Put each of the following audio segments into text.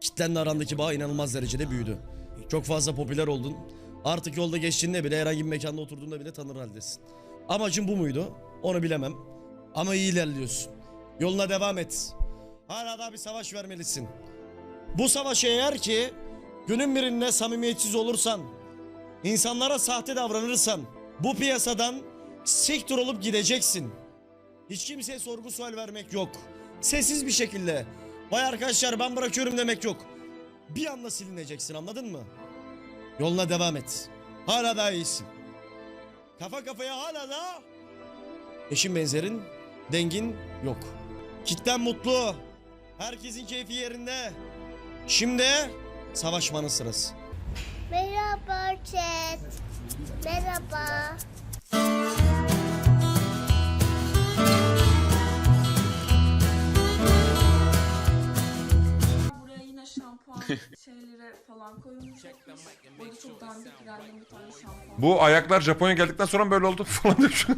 Kitlenle arandaki bağ inanılmaz derecede büyüdü. Çok fazla popüler oldun. Artık yolda geçtiğinde bile herhangi bir mekanda oturduğunda bile tanır haldesin. Amacın bu muydu? Onu bilemem. Ama iyi ilerliyorsun. Yoluna devam et. Hala daha bir savaş vermelisin. Bu savaşı eğer ki günün birinde samimiyetsiz olursan, insanlara sahte davranırsan, bu piyasadan siktir olup gideceksin. Hiç kimseye sorgu sual vermek yok. Sessiz bir şekilde. Vay arkadaşlar ben bırakıyorum demek yok. Bir anda silineceksin anladın mı? Yoluna devam et. Hala daha iyisin. Kafa kafaya hala da eşin benzerin, dengin yok. Kitlen mutlu. Herkesin keyfi yerinde. Şimdi savaşmanın sırası. Merhaba chat. Merhaba. şeyleri falan koyulmuş. Burada çok dandik ilerleyen bir tane şampuan. Bu ayaklar Japonya geldikten sonra mı böyle oldu falan diyor.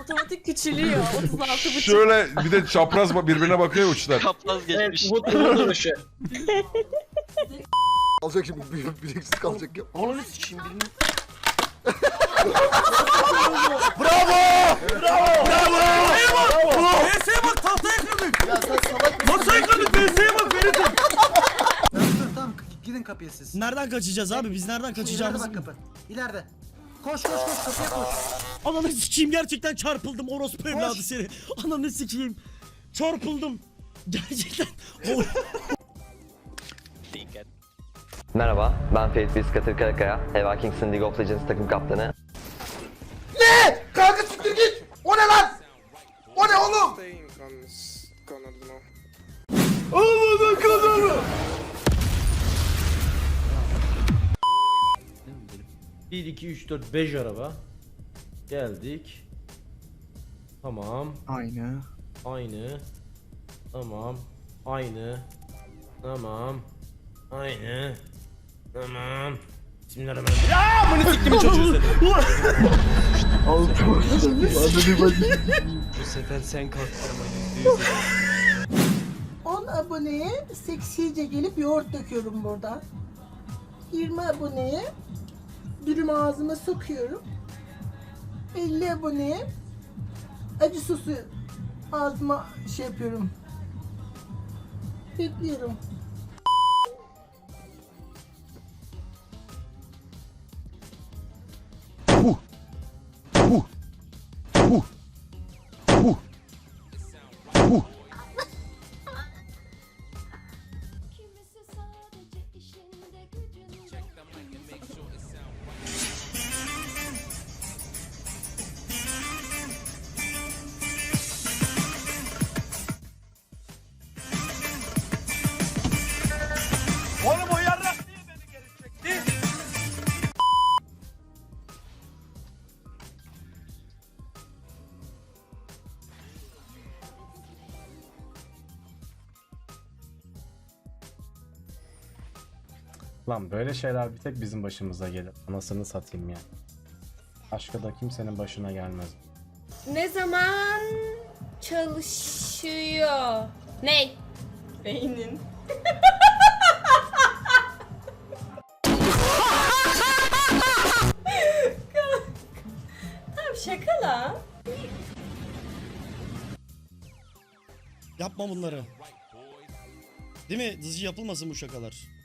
Otomatik küçülüyor. 36 buçuk. Şöyle bir de çapraz ba- birbirine bakıyor uçlar. Kapraz geçmiş. Bu turun dönüşü. Kalacak şimdi bir bileksiz kalacak ya. Ananı sikeyim birini. PS'ye bak tahtaya kırdık. Ya sen salak Masaya kırdık PS'ye bak Ferit'im. Dur tamam gidin kapıya siz. Nereden kaçacağız abi? Biz nereden İleride kaçacağımızı bak kapı. İleride. Koş koş koş kapıya koş. Ananı sikeyim gerçekten çarpıldım orospu evladı seni. Ananı sikeyim. Çarpıldım. Gerçekten. O- Merhaba, ben Ferit Biskatır Karakaya, Heva Kingston League of Legends takım kaptanı. Kanka siktir git. O ne lan? O ne oğlum? Bir, iki, üç, dört, beş araba. Geldik. Tamam. Aynı. Aynı. Tamam. Aynı. Tamam. Aynı. Tamam. Bismillahirrahmanirrahim. Ya bunu siktim çocuğu seni. Bu sefer sen kalktın ama 10 aboneye seksice gelip yoğurt döküyorum burada. 20 aboneye dürüm ağzıma sokuyorum. 50 aboneye acı sosu ağzıma şey yapıyorum. Bekliyorum. Lan böyle şeyler bir tek bizim başımıza gelir. Anasını satayım ya. Başka da kimsenin başına gelmez. Ne zaman çalışıyor? Ney? Beynin. tamam şaka lan. Yapma bunları. Değil mi? Dızcı yapılmasın bu şakalar.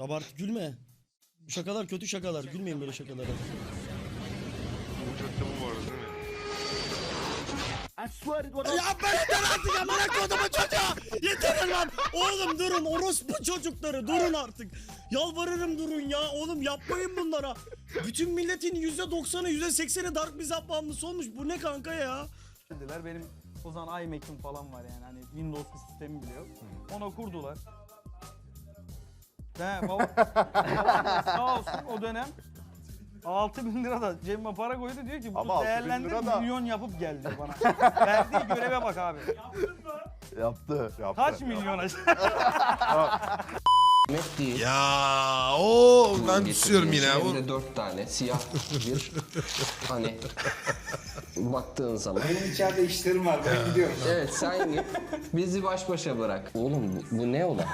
Abart gülme. Bu şakalar kötü şakalar. Gülmeyin böyle şakalara. Ya ben yeter artık amına kodumu çocuğa. Yeter lan. Oğlum durun orospu çocukları durun artık. Yalvarırım durun ya. Oğlum yapmayın bunlara. Bütün milletin %90'ı %80'i Dark Mizah bağımlısı olmuş. Bu ne kanka ya? Dediler benim o zaman iMac'im falan var yani hani Windows bir sistemi bile yok. Onu kurdular. He baba, baba sağ olsun o dönem 6 bin lira da cebime para koydu diyor ki Ama bunu 6 bin değerlendir lira da- milyon yapıp gel diyor bana. Verdiği göreve bak abi. Yaptı. Yaptı. Kaç milyon acaba? Ya o ben tutuyorum yine. O... Hem de dört tane siyah bir hani baktığın zaman. Benim içeride işlerim var ben gidiyorum. Evet sen git. Bizi baş başa bırak. Oğlum bu, bu ne ola?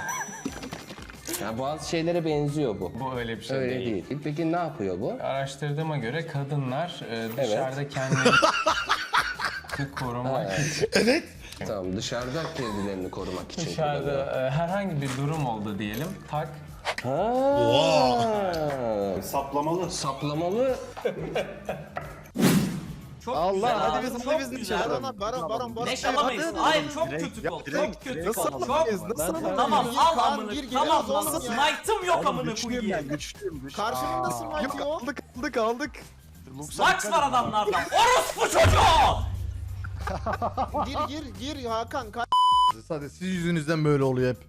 Ya bazı şeylere benziyor bu. Bu öyle bir şey Öyle değil. değil. Peki ne yapıyor bu? Araştırdığıma göre kadınlar e, dışarıda kendilerini korumak için Tamam dışarıda kendilerini korumak için kullanıyor. dışarıda e, herhangi bir durum oldu diyelim. Tak Ha. Saplamalı. Saplamalı. Allah hadi biz hadi biz dışarı. Baron baron baron baron. Leş alamayız. Hayır çok kötü kol. Çok kötü kol. Çok. Tamam al amını. Tamam lan. Smite'ım yok amını koyayım. Karşımda smite yok. Aldık aldık aldık. Lux var adamlarda. Orospu çocuğu. Gir gir gir Hakan. Hadi siz yüzünüzden böyle oluyor hep.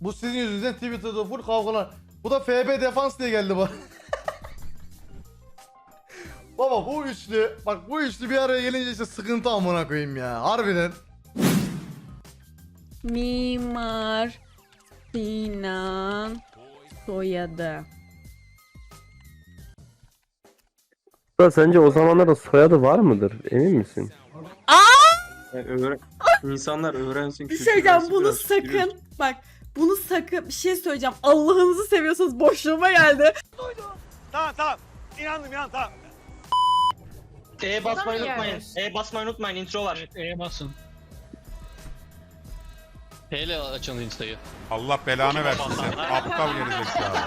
Bu sizin yüzünüzden Twitter'da full kavgalar. Bu da FB defans diye geldi bana. Baba bu üçlü, bak bu üçlü bir araya gelince işte sıkıntı amına koyayım ya. Harbiden. Mimar Sinan soyadı. Sence o zamanlarda soyadı var mıdır? Emin misin? insanlar öğrensin. Bir şey diyeceğim bunu sakın bak bunu sakın bir şey söyleyeceğim Allah'ınızı seviyorsanız boşluğuma geldi. Tamam tamam. İnandım inandım tamam. E basmayı unutmayın. E basmayı unutmayın. Intro var. E basın. P ile açın insta'yı. Allah belanı versin sen. Aptal gerizekalı.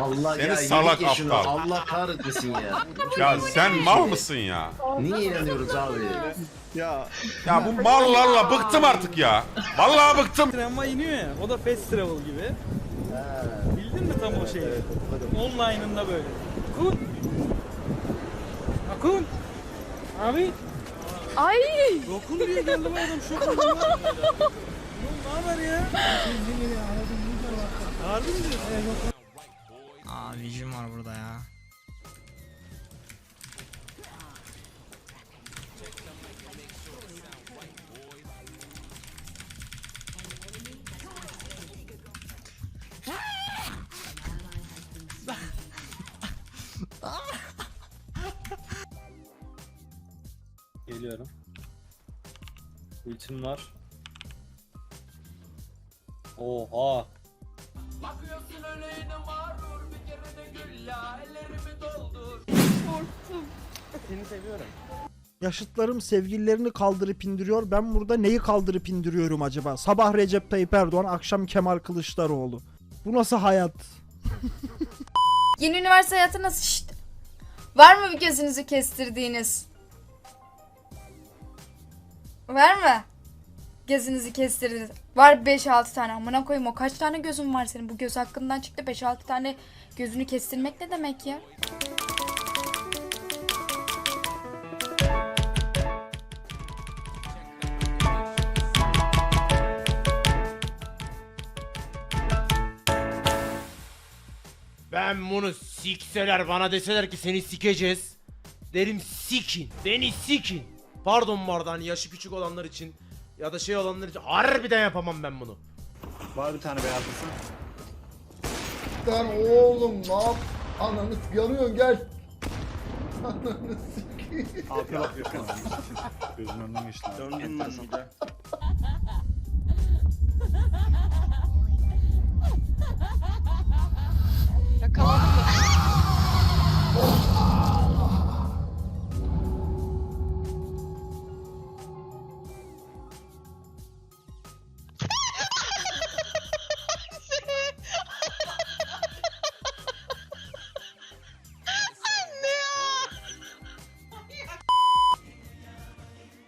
Allah Seni salak aptal. Allah kahretmesin ya. Ya sen mal mısın ya? Niye inanıyoruz abi? Ya Ya bu mallarla bıktım artık ya. Vallahi bıktım. Ama iniyor ya. O da fast travel gibi. Bildin mi tam o şeyi? Online'ında böyle. Akun. Akun. Abi. Ay Dokun diye geldim oğlum şok oldum ne haber ya? Harbi mi diyorsun? Aa Vision var burada ya. Ultim var. Oha. Yaşıtlarım sevgililerini kaldırıp indiriyor. Ben burada neyi kaldırıp indiriyorum acaba? Sabah Recep Tayyip Erdoğan, akşam Kemal Kılıçdaroğlu. Bu nasıl hayat? Yeni üniversite hayatı nasıl işte? Var mı bir gözünüzü kestirdiğiniz? Var mı? Gözünüzü kestirdiğiniz. Var 5-6 tane. Amına koyayım o kaç tane gözün var senin? Bu göz hakkından çıktı 5-6 tane gözünü kestirmek ne demek ya? Ben bunu sikseler bana deseler ki seni sikeceğiz. Derim sikin. Beni sikin. Pardon bu arada hani yaşı küçük olanlar için ya da şey olanlar için harbiden yapamam ben bunu. Var bir tane beyazlısı. Lan oğlum ne yap? Ananı s- yanıyorsun gel. Ananı sikeyim. Altına bak yakın. Gözümün önünden geçti. abi. Döndün lan burada. Yakaladım.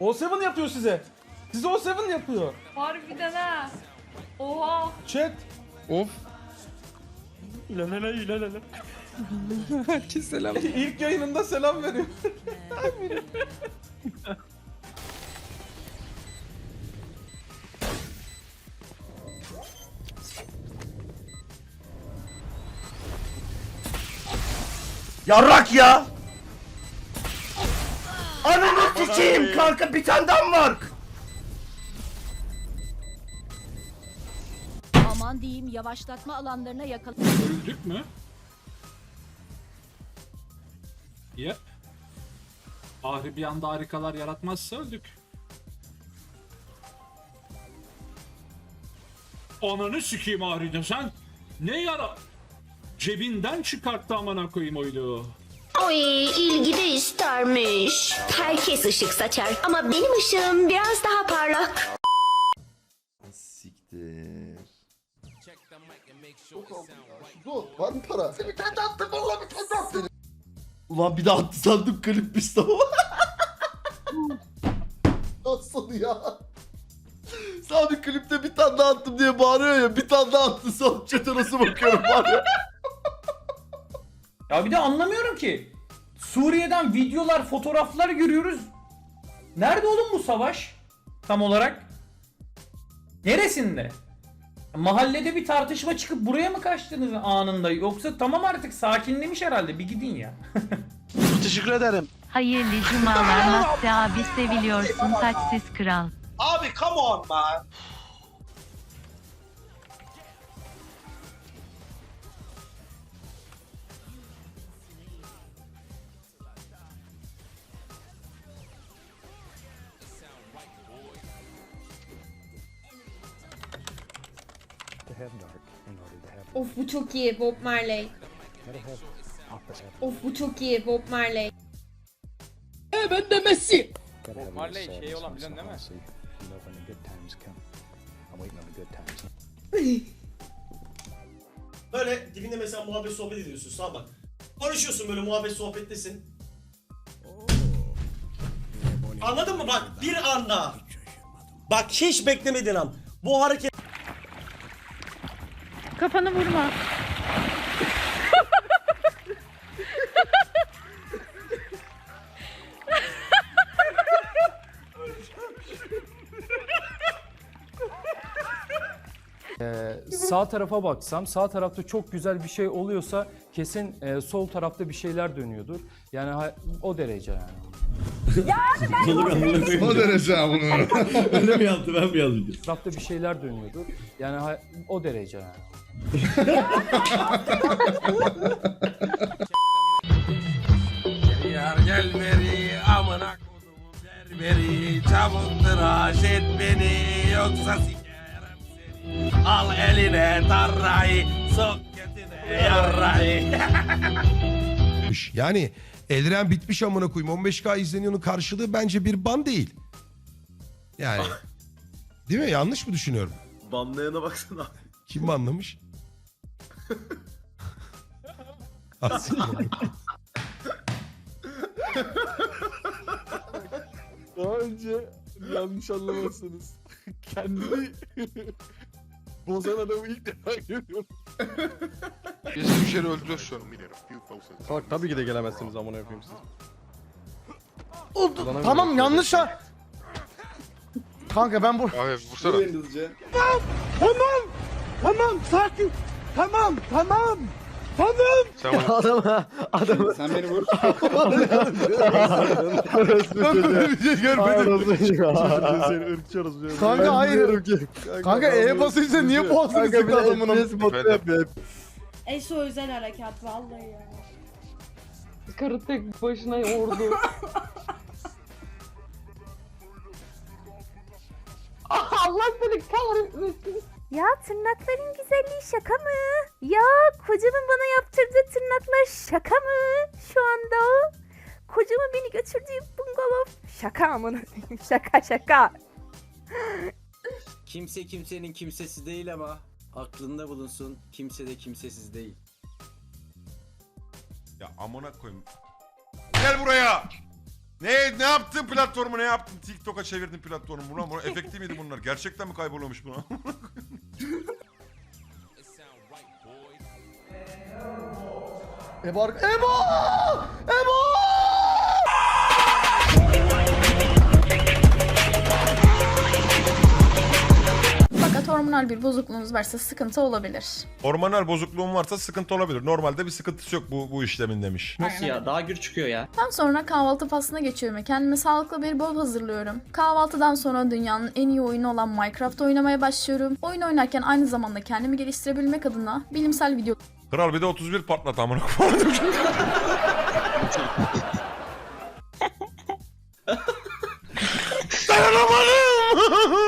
O7 yapıyor size. Size O7 yapıyor. Harbiden ha. Oha. Chat. Of. İlelele ilelele. Herkes selam. İlk yayınında selam veriyor. Yarrak ya! Ananı sikeyim kanka bir tane daha mı var? Aman diyeyim yavaşlatma alanlarına yakal. Öldük mü? Yep. Ahri bir anda harikalar yaratmazsa öldük. Ananı sikeyim Ahri desen. Ne yara... Cebinden çıkarttı amına koyayım oyunu. Oy ilgi de istermiş. Herkes ışık saçar ama benim ışığım biraz daha parlak. Siktir. Dur var mı para? Bir tane attım valla bir tane attım. Ulan bir daha attı sandım klipmiş tamam. Nasıl ya? Sami klipte bir tane daha attım diye bağırıyor ya bir tane daha attı son chat'e nasıl bakıyorum var ya. Ya bir de anlamıyorum ki. Suriye'den videolar, fotoğraflar görüyoruz. Nerede oğlum bu savaş? Tam olarak. Neresinde? Mahallede bir tartışma çıkıp buraya mı kaçtınız anında? Yoksa tamam artık sakinlemiş herhalde. Bir gidin ya. Teşekkür ederim. Hayırlı cumalar Mahdi abi seviliyorsun taçsiz kral. Abi come on man. Of bu çok iyi Bob Marley. Of bu çok iyi Bob Marley. Marley şey olan biliyorsun değil mi? Böyle dibinde mesela muhabbet sohbet ediyorsun tamam bak. Konuşuyorsun böyle muhabbet sohbettesin. Anladın mı bak bir anda. Bak hiç beklemediğin an. Bu hareket Kafanı vurma. Sağ tarafa baksam sağ tarafta çok güzel bir şey oluyorsa kesin e, sol tarafta bir şeyler dönüyordur. Yani ha- o derece yani. O derece bunu. öyle mi yaptı ben mi yazdım? Tarafta bir şeyler dönüyordur. Yani ha- o derece yani. Yar gel beri amına kodumu berberi Çabuk tıraş et beni yoksa seni Al eline tarrayı sok götüne yarrayı Yani Eldiren bitmiş amına koyayım. 15K izleniyorun karşılığı bence bir ban değil. Yani. Değil mi? Yanlış mı düşünüyorum? Banlayana baksana. Kim banlamış? Daha önce yanlış anlamazsınız. Kendini bozan adamı ilk defa görüyorum. Biz düşeri öldürüyorsun Bak tabii ki de gelemezsiniz amına yapayım siz. Oldu. Tamam yanlış ha. Kanka ben bu... Abi vursana Tamam. Tamam sakin. Tamam tamam. Tamam. Sen bana Adama, adama. Sen beni vur. Ben böyle bir şey görmedim. Seni ırkçı orası. Kanka hayır. Kanka E basınca niye boğazını sıktı adamın onu? Efendim? Eşo özel harekat vallahi ya. Karı tek başına yordu. Allah seni kahretmesin. Ya tırnakların güzelliği şaka mı? Ya kocamın bana yaptırdığı tırnaklar şaka mı? Şu anda kocamın beni götürdüğü bungalov şaka amına şaka şaka. Kimse kimsenin kimsesi değil ama aklında bulunsun kimse de kimsesiz değil. Ya amına koyayım Gel buraya ne ne yaptın platformu ne yaptın? TikTok'a çevirdin platformu. Buna, buna efekti miydi bunlar? Gerçekten mi kayboluyormuş buna? Ebo. Ebo! Ebo! Hormonal bir bozukluğunuz varsa sıkıntı olabilir. Hormonal bozukluğun varsa sıkıntı olabilir. Normalde bir sıkıntısı yok bu, bu işlemin demiş. Nasıl ya? Daha gür çıkıyor ya. Daha sonra kahvaltı faslına geçiyorum ve kendime sağlıklı bir bol hazırlıyorum. Kahvaltıdan sonra dünyanın en iyi oyunu olan Minecraft oynamaya başlıyorum. Oyun oynarken aynı zamanda kendimi geliştirebilmek adına bilimsel video Kral bir de 31 patlat amına koyayım. Dayanamadım.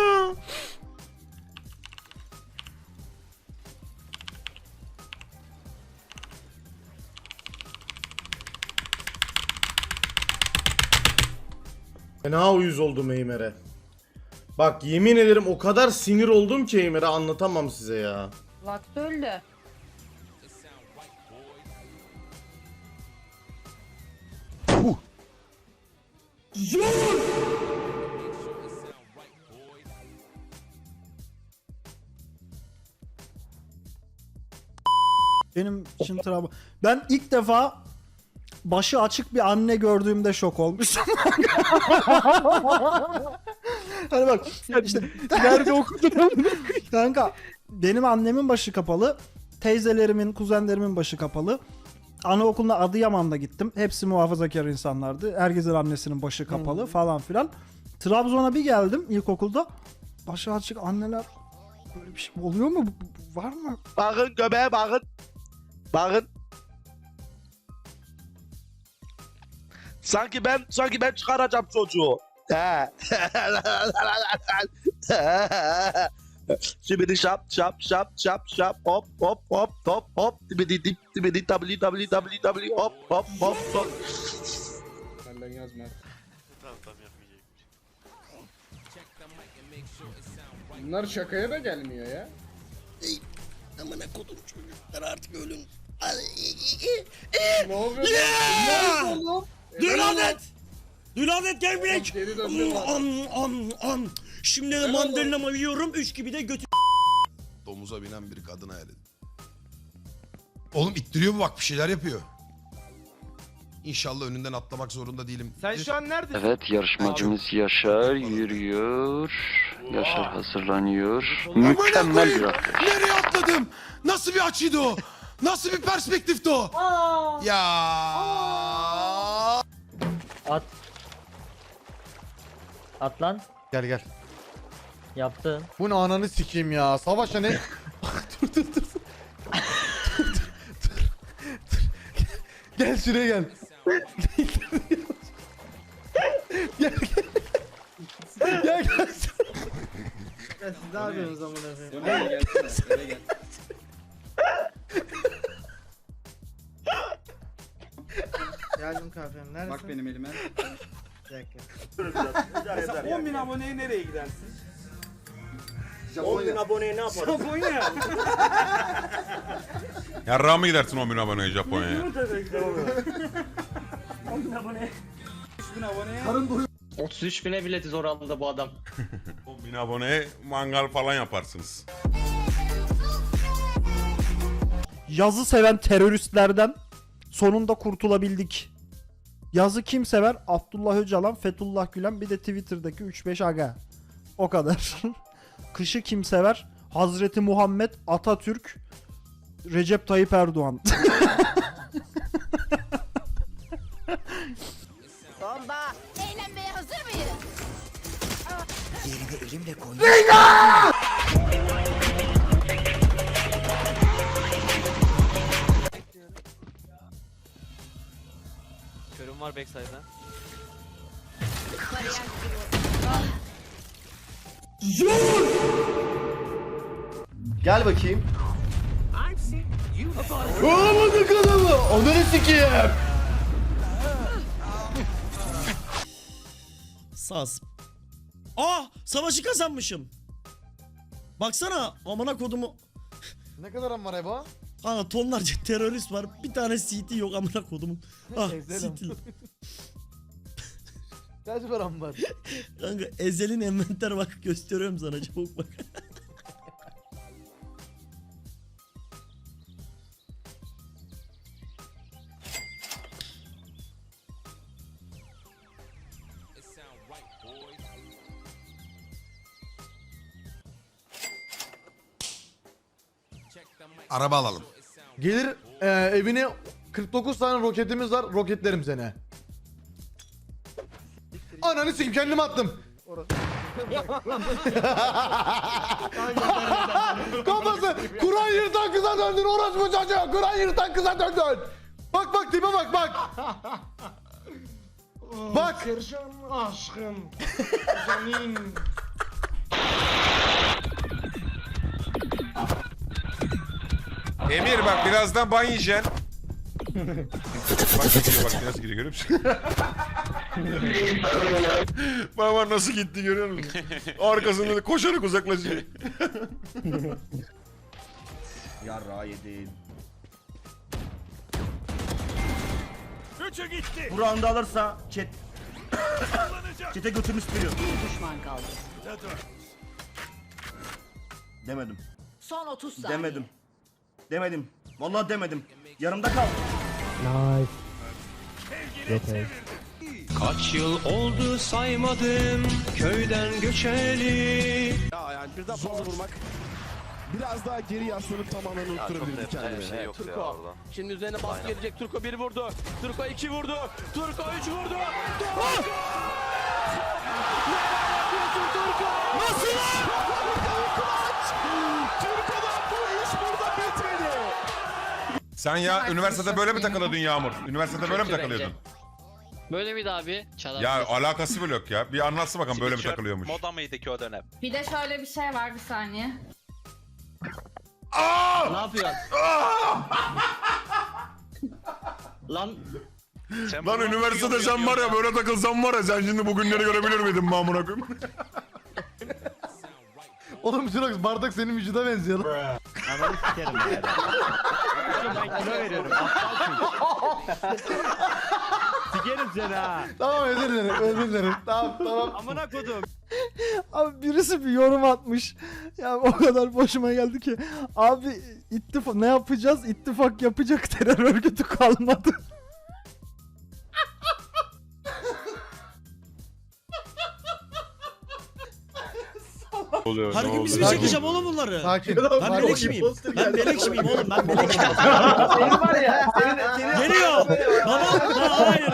Fena uyuz oldum Eymer'e. Bak yemin ederim o kadar sinir oldum ki Eymer'e anlatamam size ya. Vakti öldü. Benim için travma. Ben ilk defa başı açık bir anne gördüğümde şok olmuştum. hani bak işte nerede okudun Kanka benim annemin başı kapalı. Teyzelerimin, kuzenlerimin başı kapalı. Anaokuluna Adıyaman'da gittim. Hepsi muhafazakar insanlardı. Herkesin annesinin başı kapalı falan filan. Trabzon'a bir geldim ilkokulda. Başı açık anneler böyle bir şey oluyor mu? Var mı? Bakın göbeğe bakın. Bakın. Sanki ben sanki ben çıkaracağım çocuğu. He. Şimdi şap şap şap şap şap hop hop hop hop hop dibidi dip dibidi w w w w hop hop hop hop. Bunlar şakaya da gelmiyor ya. Amına kodum çocuklar artık ölün. Ne oluyor? Ne oluyor? Dülanet! Dülanet gel bilek! Geri döndü var. Am am am. Şimdi de mandalinamı yiyorum. Üç gibi de götü Domuza binen bir kadın hayal edin. Oğlum ittiriyor bu bak bir şeyler yapıyor. İnşallah önünden atlamak zorunda değilim. Sen şu an neredesin? Evet yarışmacımız Yaşar yürüyor. Yaşar hazırlanıyor. Mükemmel bir atlayış. Nereye atladım? Nasıl bir açıydı o? Nasıl bir perspektifti o? Ya. At. At lan. Gel gel. Yaptın. Bu ne ananı sikeyim ya. Savaşa ne? dur dur dur. dur. Dur, dur, dur. Gel şuraya gel. gel gel. Gel gel. Siz ne yapıyorsunuz amına koyayım? Geldim benim elime. Bir dakika. 10 bin aboneye nereye gidersin? 10 bin aboneye ne yaparım? Japonya. Yarrağa mı gidersin 10 bin aboneye Japonya'ya? 33 bine biletiz oranda bu adam. 10 bin aboneye mangal falan yaparsınız. yazı seven teröristlerden sonunda kurtulabildik. Yazı kim sever? Abdullah Öcalan, Fethullah Gülen bir de Twitter'daki 3-5 aga. O kadar. Kışı kim sever? Hazreti Muhammed, Atatürk, Recep Tayyip Erdoğan. Bomba. Eğlenmeye hazır mıyız? Körüm var backside'da. Gel bakayım. Oğlum kadını. Onları sikeyim. Saz. Aa! Savaşı kazanmışım. Baksana amına kodumu. Ne kadar var Ebo? Kanka tonlarca terörist var. Bir tane CT yok amına kodumun. Ah Ezelim. CT. Kaç param var? Kanka Ezel'in envanter bak gösteriyorum sana çabuk bak. Araba alalım. Gelir e, evine 49 tane roketimiz var. Roketlerim seni. Ananı sikeyim kendimi attım. Kafası Kur'an yırtan kıza döndün orospu çocuğu. Kur'an yırtan kıza döndün. Bak bak tipe bak bak. Bak. Kırşan aşkın. Senin. Emir bak birazdan ban yiyeceksin. bak gidiyor bak nasıl gidiyor görüyor musun? bak bak nasıl gitti görüyor musun? Arkasında da koşarak uzaklaşıyor. Yarra yedin. Üçü gitti. Bu round'u alırsa chat... Chat'e götürmüş biliyor. Düşman kaldı. Demedim. Son 30 saniye. Demedim. Demedim. Vallahi demedim. Yarımda kal. Kaç yıl oldu saymadım köyden göçeli. Ya yani birden fazla vurmak. Biraz daha geri yaslanıp tamamen unutturabilirdi kendini. Turko. Şimdi üzerine baskı gelecek. Turko 1 vurdu. Turko 2 vurdu. Turko 3 vurdu. Nasıl lan? Turko'dan bu iş burada bitmedi. Sen ya üniversitede böyle mi takılıyordun Yağmur? Üniversitede böyle mi takılıyordun? Böyle miydi abi? Çalar Ya alakası bile yok ya. Bir anlatsın bakalım böyle mi takılıyormuş. Moda mıydı ki o dönem? Bir de şöyle bir şey var bir saniye. Ne yapıyorsun? Lan Lan üniversitede sen var ya böyle takılsan var ya sen şimdi bugünleri görebilir miydin mamına koyayım? Oğlum Jirox bardak senin vücuda benziyor lan. ananı sikerim ya. ben kilo veriyorum. Sikerim seni ha. Tamam özür dilerim özür dilerim. Tamam tamam. Amına kodum. Abi birisi bir yorum atmış. Ya o kadar boşuma geldi ki. Abi ittifak ne yapacağız? İttifak yapacak terör örgütü kalmadı. Oluyor. Herkes mi Sakin. çekeceğim oğlum bunları? Sakin. Ben melek miyim? Ben melek miyim oğlum? Ben melek miyim? Senin var ya. Senin, senin Geliyor. Baba. Ha, hayır.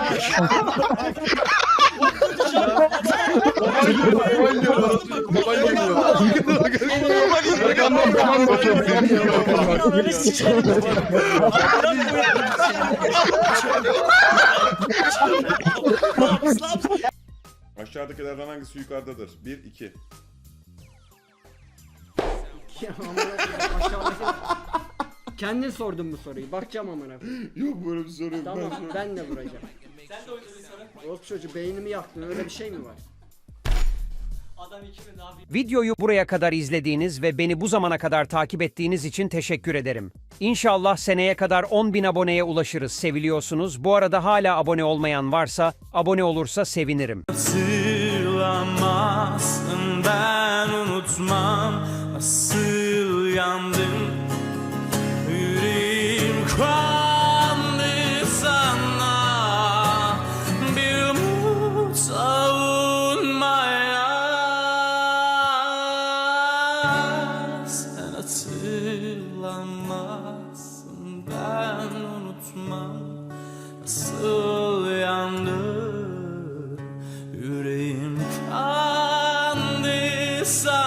Aşağıdakilerden hangisi yukarıdadır? 1, 2. Kendin sordun bu soruyu. Bakacağım amına. Yok böyle bir soru yok. Tamam ben de vuracağım. Sen de oyna bir soru. Of çocuğu beynimi yaktın öyle bir şey mi var? Videoyu buraya kadar izlediğiniz ve beni bu zamana kadar takip ettiğiniz için teşekkür ederim. İnşallah seneye kadar 10.000 aboneye ulaşırız. Seviliyorsunuz. Bu arada hala abone olmayan varsa abone olursa sevinirim. Hatırlamazsın ben unutmam uyandım. Yüreğim kandı sana. Bir umut savunmaya Sen hatırlamazsın ben unutmam. Nasıl yandı? Yüreğim kandı sana.